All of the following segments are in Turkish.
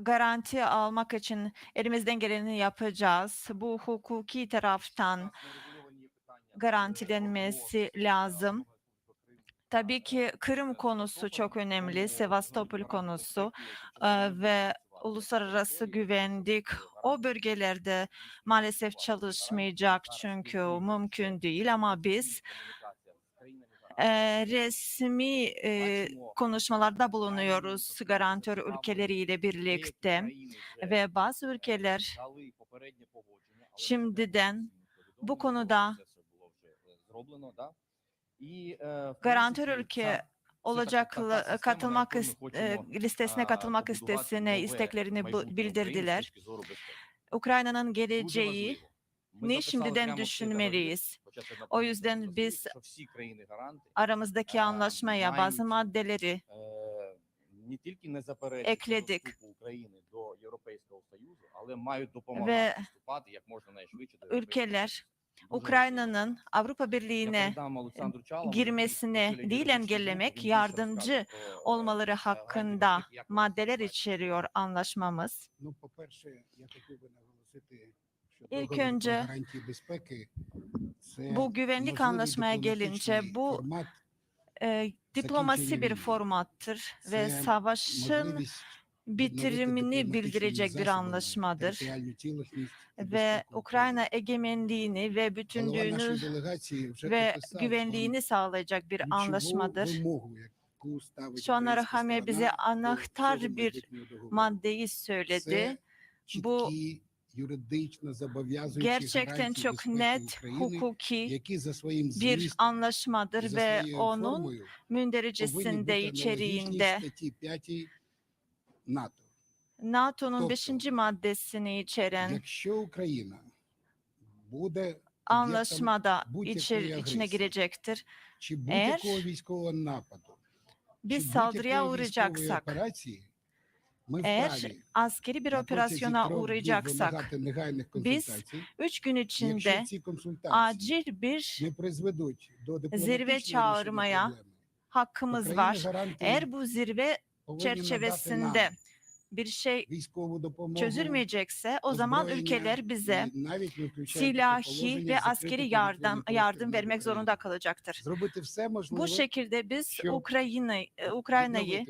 garanti almak için elimizden geleni yapacağız. Bu hukuki taraftan garantilenmesi lazım. Tabii ki Kırım konusu çok önemli, Sevastopol konusu e, ve uluslararası güvenlik o bölgelerde maalesef çalışmayacak çünkü mümkün değil ama biz e, resmi e, konuşmalarda bulunuyoruz garantör ülkeleriyle birlikte ve bazı ülkeler şimdiden bu konuda garantör ülke olacak katılmak is- listesine katılmak istesine isteklerini bildirdiler. Ukrayna'nın geleceği ne şimdiden düşünmeliyiz. O yüzden biz aramızdaki anlaşmaya bazı maddeleri ekledik. Ve ülkeler Ukrayna'nın Avrupa Birliği'ne girmesini değil engellemek, yardımcı olmaları hakkında maddeler içeriyor anlaşmamız. İlk önce bu güvenlik anlaşmaya gelince bu e, diplomasi bir formattır ve savaşın bitirimini bildirecek bir anlaşmadır. Ve Ukrayna egemenliğini ve bütünlüğünü ve güvenliğini sağlayacak bir anlaşmadır. Şu an Rahame bize anahtar bir maddeyi söyledi. Bu gerçekten çok net hukuki bir anlaşmadır ve onun münderecesinde içeriğinde NATO'nun 5. maddesini içeren anlaşmada içer, içine girecektir. Eğer biz saldırıya uğrayacaksak eğer askeri bir operasyona uğrayacaksak biz üç gün içinde acil bir zirve çağırmaya hakkımız var. Eğer bu zirve çerçevesinde bir şey çözülmeyecekse o zaman ülkeler bize silahi ve askeri yardım yardım vermek zorunda kalacaktır. Bu şekilde biz Ukrayna e, Ukrayna'yı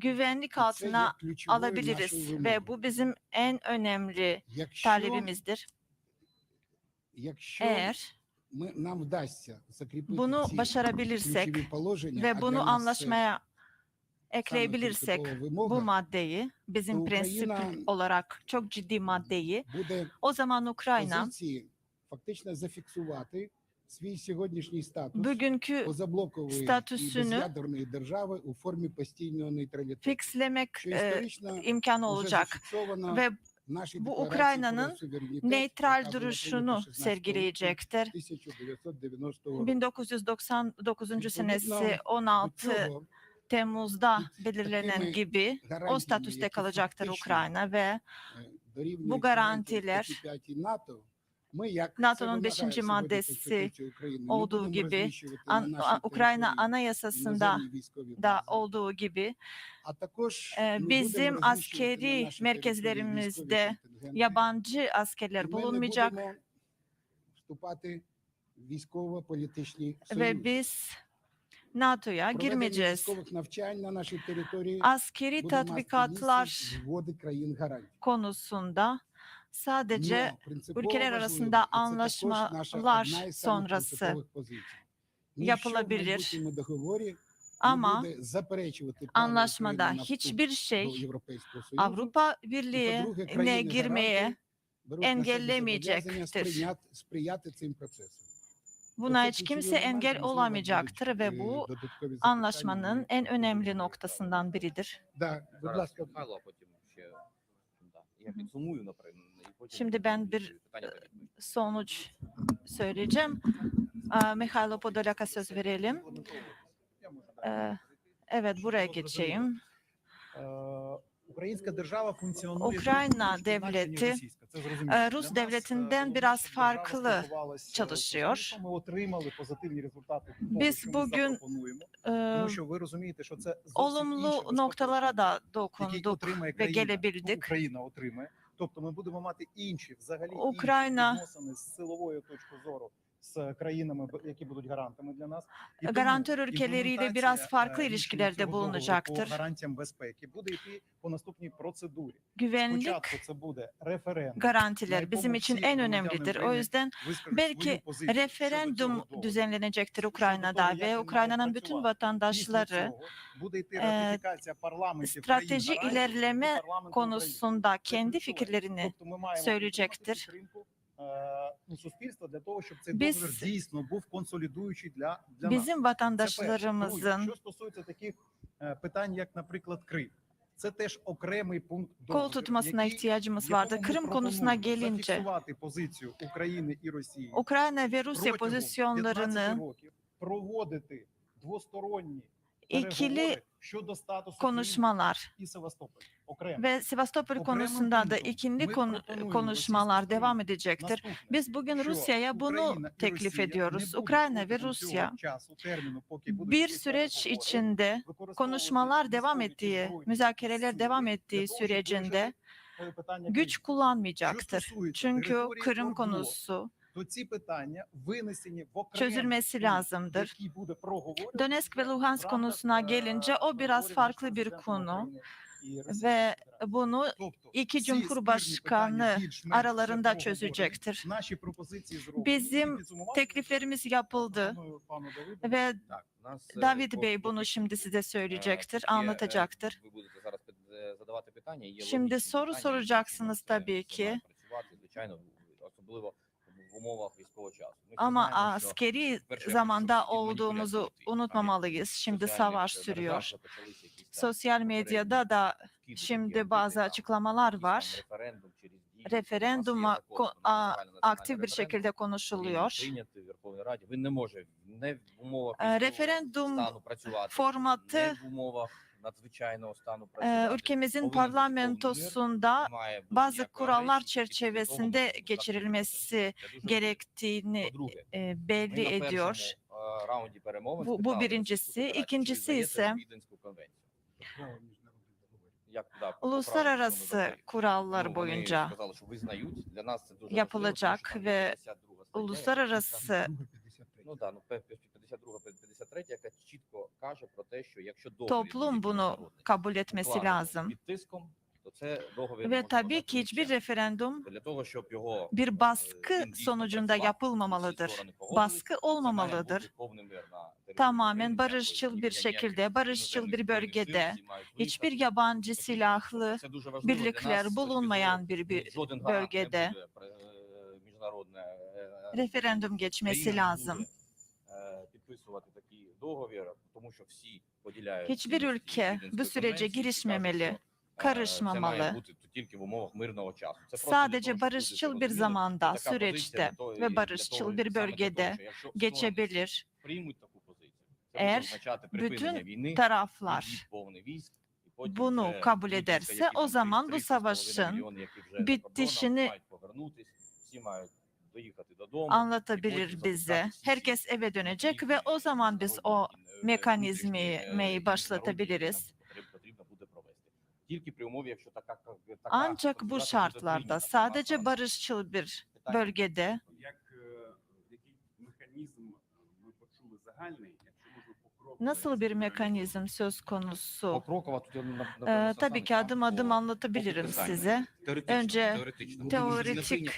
güvenlik altına alabiliriz ve bu bizim en önemli talebimizdir. Eğer bunu başarabilirsek ve bunu anlaşmaya ekleyebilirsek bu maddeyi, bizim prensip olarak çok ciddi maddeyi, o zaman Ukrayna bugünkü statüsünü fixlemek e, imkanı olacak ve bu Ukrayna'nın neytral duruşunu sergileyecektir. 1999. senesi 16 Temmuz'da belirlenen gibi o statüste kalacaktır Ukrayna ve bu garantiler NATO'nun 5. maddesi olduğu gibi, an, Ukrayna Anayasası'nda da olduğu gibi bizim askeri merkezlerimizde yabancı askerler bulunmayacak ve biz NATO'ya girmeyeceğiz. Askeri tatbikatlar konusunda sadece Но принципово ülkeler важливо, arasında і це також наша anlaşmalar одна із самих sonrası принципових позицій. Ніщо в yapılabilir. майбутньому договорі Ama не буде заперечувати праву anlaşmada України на вступ hiçbir до şey Європейського Союзу. Avrupa І, Birliği'ne по-друге, країни-гаранти girmeye беруть на себе engellemeyecektir. зобов'язання сприйняти- сприяти цим процесам. buna Оце hiç ключовий kimse момент, engel можливо, olamayacaktır будуть, ve е, bu додаткові запитання. anlaşmanın en önemli noktasından biridir. Да, будь Зараз ласка, Михайло, а потім ще да. я Мгм. підсумую, наприклад. Şimdi ben bir sonuç söyleyeceğim. Mihailo Podolak'a söz verelim. Ee, evet, buraya geçeyim. Ukrayna devleti e, Rus devletinden biraz farklı çalışıyor. Biz bugün e, olumlu noktalara da dokunduk ve gelebildik. Тобто ми будемо мати інші взагалі інші Україна- відносини з силової точки зору з країнами, б- які будуть гарантами для нас. І тому Garantör ülkeleriyle biraz імплементація, farklı е, ilişkilerde цього договору bulunacaktır. По гарантіям безпеки буде йти по наступній процедурі. Güvenlik Спочатку це буде референдум. garantiler bizim için en Grantiler önemlidir. O yüzden вискажуть belki свою позицію щодо referandum цього договору. düzenlenecektir Щодо Ukrayna'da того, як ve він Ukrayna'nın має bütün працювати. Після vatandaşları цього буде йти е, ратифікація парламентів strateji країн-гарантів ilerleme і парламенту України. konusunda Це kendi ключове. fikirlerini Тобто ми маємо söyleyecektir. Отримати е, суспільства для того, щоб цей Biz- договір дійсно був консолідуючий для, для нас. bizim перше. Друге, що стосується таких е, питань, як, наприклад, Крим. Це теж окремий пункт kol договору, tutmasına ihtiyacımız vardı. Kırım konusuna gelince позицію України і Росії Ukrayna ve Rusya протягом 15 pozisyonlarını проводити двосторонні ikili konuşmalar ve Sevastopol konusunda da ikindi konuşmalar devam edecektir. Biz bugün Rusya'ya bunu teklif ediyoruz. Ukrayna ve Rusya. Bir süreç içinde konuşmalar devam ettiği, müzakereler devam ettiği sürecinde güç kullanmayacaktır. Çünkü Kırım konusu то ці питання винесені в окремий çözülmesi пункт, lazımdır. який буде проговорюватися Donetsk ve в Luhansk рамках, konusuna е, gelince o biraz переговорів farklı між bir президентом konu України і Російською ve Федерацією. bunu Тобто iki ці cumhurbaşkanı спірні питання більш-менш aralarında вже проговорені. çözecektir. Наші пропозиції зроблені. Bizim І підсумувати Tekliflerimiz yapıldı пропоную пану Давиду. ve Так, у нас, е, David по- Bey bunu поки şimdi size Е, söyleyecektir, є, е, anlatacaktır. Ви будете зараз під- е, задавати питання. Є Şimdi логічні soru питання, soracaksınız які ми tabii це ki. Ama askeri zamanda olduğumuzu unutmamalıyız. Şimdi savaş sürüyor. Sosyal medyada da şimdi bazı açıklamalar var. Referenduma aktif bir şekilde konuşuluyor. Referendum formatı ülkemizin parlamentosunda bazı kurallar çerçevesinde geçirilmesi gerektiğini belli ediyor. Bu, bu birincisi. İkincisi ise uluslararası kurallar boyunca yapılacak ve uluslararası 53. Ну да, ну пе- пе- 52 53, яка чітко каже про те, що якщо договір toplum будь-який bunu міжнародний kabul etmesi укладено lazım. під тиском, то це договір Ve може tabii вважати ki hiçbir нічим. referandum для того, щоб його bir е, baskı він дійсно sonucunda працював, всі yapılmamalıdır. сторони погодились, Baskı це має olmamalıdır. бути повний мир на території Tamamen України, barışçıl ніякої- bir ніяких şekilde, barışçıl іноземних bir збройних сил, bölgede всі мають hiçbir виїхати. yabancı Тобто, silahlı це дуже важливо для birlikler нас з точки bulunmayan bir, зору, bir жоден гарант не bölgede буде, е, міжнародне е, referandum geçmesi країна не lazım. Hiçbir ülke bu sürece girişmemeli, karışmamalı. Sadece barışçıl bir zamanda, süreçte ve barışçıl bir bölgede geçebilir. Eğer bütün taraflar bunu kabul ederse o zaman bu savaşın bitişini anlatabilir bize. Herkes eve dönecek ve o zaman biz o mekanizmayı başlatabiliriz. Ancak bu şartlarda sadece barışçıl bir bölgede nasıl bir mekanizm söz konusu? Ee, tabii ki adım adım anlatabilirim size. Önce teoretik.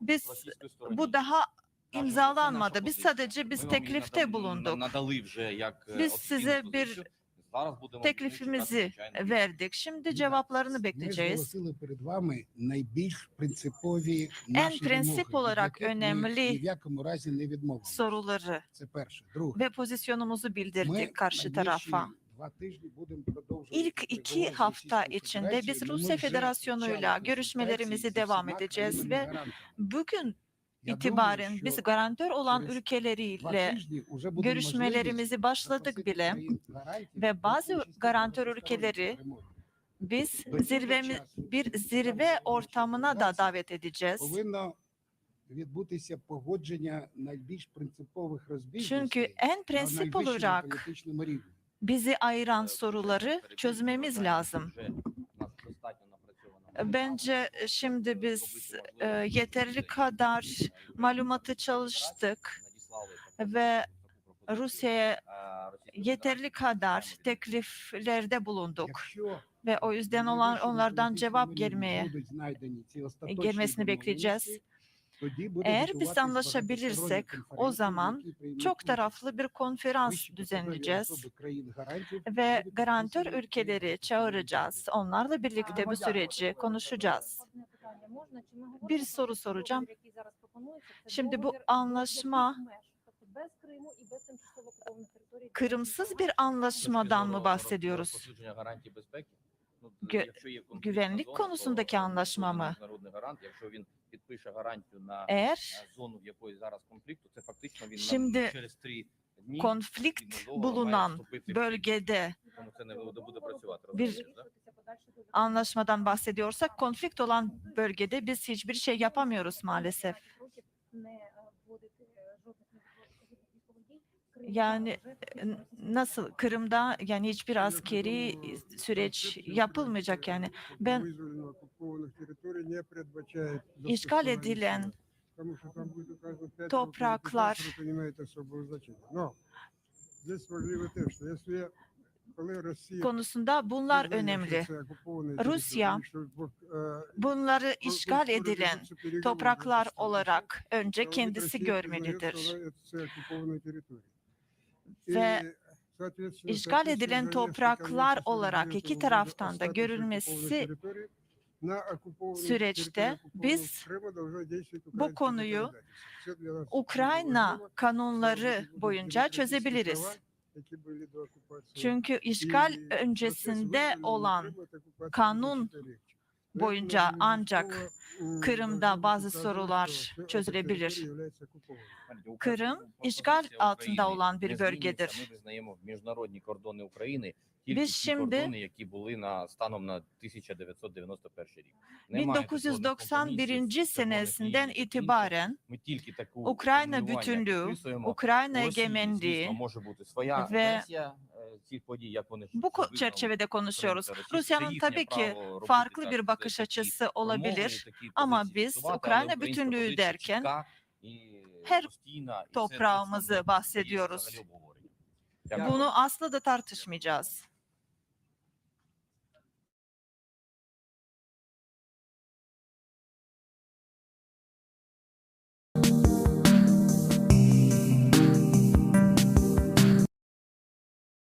Biz bu daha imzalanmadı. Biz sadece biz teklifte bulunduk. Biz size bir teklifimizi verdik. Şimdi cevaplarını bekleyeceğiz. En prinsip olarak önemli soruları ve pozisyonumuzu bildirdik karşı tarafa. İlk iki hafta içinde biz Rusya Federasyonu'yla görüşmelerimizi devam edeceğiz ve bugün itibaren думаю, biz що garantör olan через ülkeleriyle два тижні уже буде görüşmelerimizi можливість başladık запросити bile. країн гарантів Ve до bazı участі в garantör багатосторонній ülkeleri перемові. Biz До цього zirvemi часу bir zirve ortamına da davet edeceğiz. повинно відбутися погодження найбільш принципових розбіжностей Çünkü en на prensip найвищому olarak політичному рівні. bizi ayıran soruları çözmemiz lazım. Bence e, şimdi biz e, yeterli kadar malumatı çalıştık ve Rusya'ya yeterli kadar tekliflerde bulunduk ve o yüzden olan onlardan cevap gelmeye e, gelmesini bekleyeceğiz. Eğer biz anlaşabilirsek o zaman çok taraflı bir konferans düzenleyeceğiz ve garantör ülkeleri çağıracağız. Onlarla birlikte bu süreci konuşacağız. Bir soru soracağım. Şimdi bu anlaşma Kırımsız bir anlaşmadan mı bahsediyoruz? Gü güvenlik konusundaki anlaşma mı? Якщо він підпише гарантію на Eğer е, зону, в якої зараз конфлікту, це фактично він на- Şimdi через три дні konflikt відмовляє bulunan вступити в bölgede тому це не буде буде працювати. bir розумієш, да? anlaşmadan bahsediyorsak konflikt olan bölgede biz hiçbir şey yapamıyoruz maalesef. Yani n- nasıl Kırım'da yani hiçbir askeri süreç yapılmayacak yani. Ben işgal edilen topraklar konusunda bunlar önemli. Rusya bunları işgal edilen topraklar olarak önce kendisi görmelidir. Ve işgal edilen topraklar olarak iki taraftan da görülmesi süreçte biz bu konuyu Ukrayna kanunları boyunca çözebiliriz. Çünkü işgal öncesinde olan kanun boyunca ancak Kırım'da bazı sorular çözülebilir. Kırım işgal altında olan bir bölgedir. Biz şimdi 1991. senesinden itibaren Ukrayna bütünlüğü, Ukrayna egemenliği ve цих подій, як вони bu ko- визнали. çerçevede konuşuyoruz. Це російське Rusya'nın їхнє tabii ki право робити farklı так, bir це bakış такі açısı промови, olabilir. такі Ama позиції biz фіксувати, Ukrayna але українська bütünlüğü позиція derken чітка і her постійна, і це toprağımızı дійсно bahsediyoruz. взагалі обговорення. Дякую. Bunu asla da tartışmayacağız.